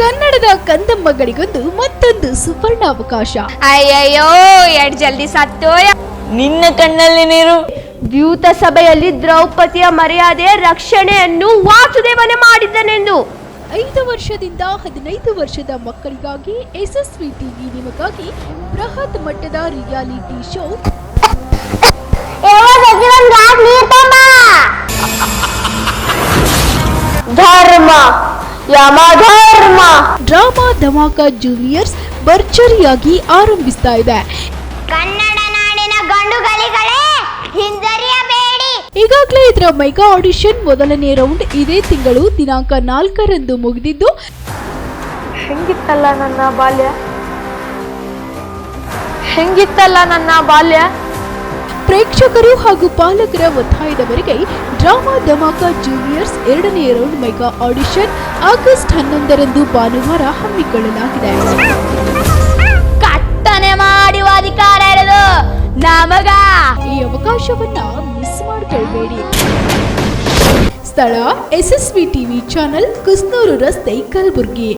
ಕನ್ನಡದ ಕಂದಮ್ಮಗಳಿಗೊಂದು ಮತ್ತೊಂದು ಸುವರ್ಣ ಅವಕಾಶ ಅಯ್ಯಯ್ಯೋ ಎರಡ್ ಜಲ್ದಿ ಸತ್ತೋ ನಿನ್ನ ಕಣ್ಣಲ್ಲಿ ನೀರು. ದ್ಯೂತ ಸಭೆಯಲ್ಲಿ ದ್ರೌಪದಿಯ ಮರ್ಯಾದೆ ರಕ್ಷಣೆಯನ್ನು ವಾಸುದೇವನೇ ಮಾಡಿದ್ದನೆಂದು. ಐದು ವರ್ಷದಿಂದ ಹದಿನೈದು ವರ್ಷದ ಮಕ್ಕಳಿಗಾಗಿ ಯಶಸ್ವಿ ಟಿವಿ ನಿಮಗಾಗಿ ಬೃಹತ್ ಮಟ್ಟದ reality show Yama Dharma drama Dhamaka juniors ಭರ್ಜರಿಯಾಗಿ ಆರಂಭಿಸ್ತಾ ಇದೆ. ಕನ್ನಡ ನಾಡಿನ ಗಂಡುಗಳಿಗಳೇ ಹಿಂಜರಿಯಬೇಡಿ. ಈಗಾಗಲೇ ಇದರ ಮೈಗಾ ಆಡಿಷನ್ ಮೊದಲನೇ ರೌಂಡ್ ಇದೇ ತಿಂಗಳು ದಿನಾಂಕ ನಾಲ್ಕರಂದು ಮುಗಿದಿದ್ದು. ಹೆಂಗಿತ್ತಲ್ಲ ನನ್ನ ಬಾಲ್ಯ? ಹೆಂಗಿತ್ತಲ್ಲ ನನ್ನ ಬಾಲ್ಯ? ಪ್ರೇಕ್ಷಕರು ಹಾಗೂ ಪಾಲಕರ ಒತ್ತಾಯದ ಮೇರೆಗೆ ಡ್ರಾಮಾ ಧಮಾಕ ಜೂನಿಯರ್ಸ್ ಎರಡನೇ ರೌಂಡ್ ಮೆಗಾ ಆಡಿಷನ್ ಆಗಸ್ಟ್ ಹನ್ನೊಂದರಂದು ಭಾನುವಾರ ಹಮ್ಮಿಕೊಳ್ಳಲಾಗಿದೆ. ಕಟ್ಟನೆ ಮಾಡಿ ಅಧಿಕಾರ ಇರೋದು ನಮಗ. ಈ ಅವಕಾಶವನ್ನ ಮಿಸ್ ಮಾಡ್ಕೊಳ್ಬೇಡಿ. ಸ್ಥಳ ಎಸ್ಎಸ್ವಿ ಟಿವಿ ಚಾನೆಲ್ ಕುಸ್ನೂರು ರಸ್ತೆ ಕಲಬುರಗಿ.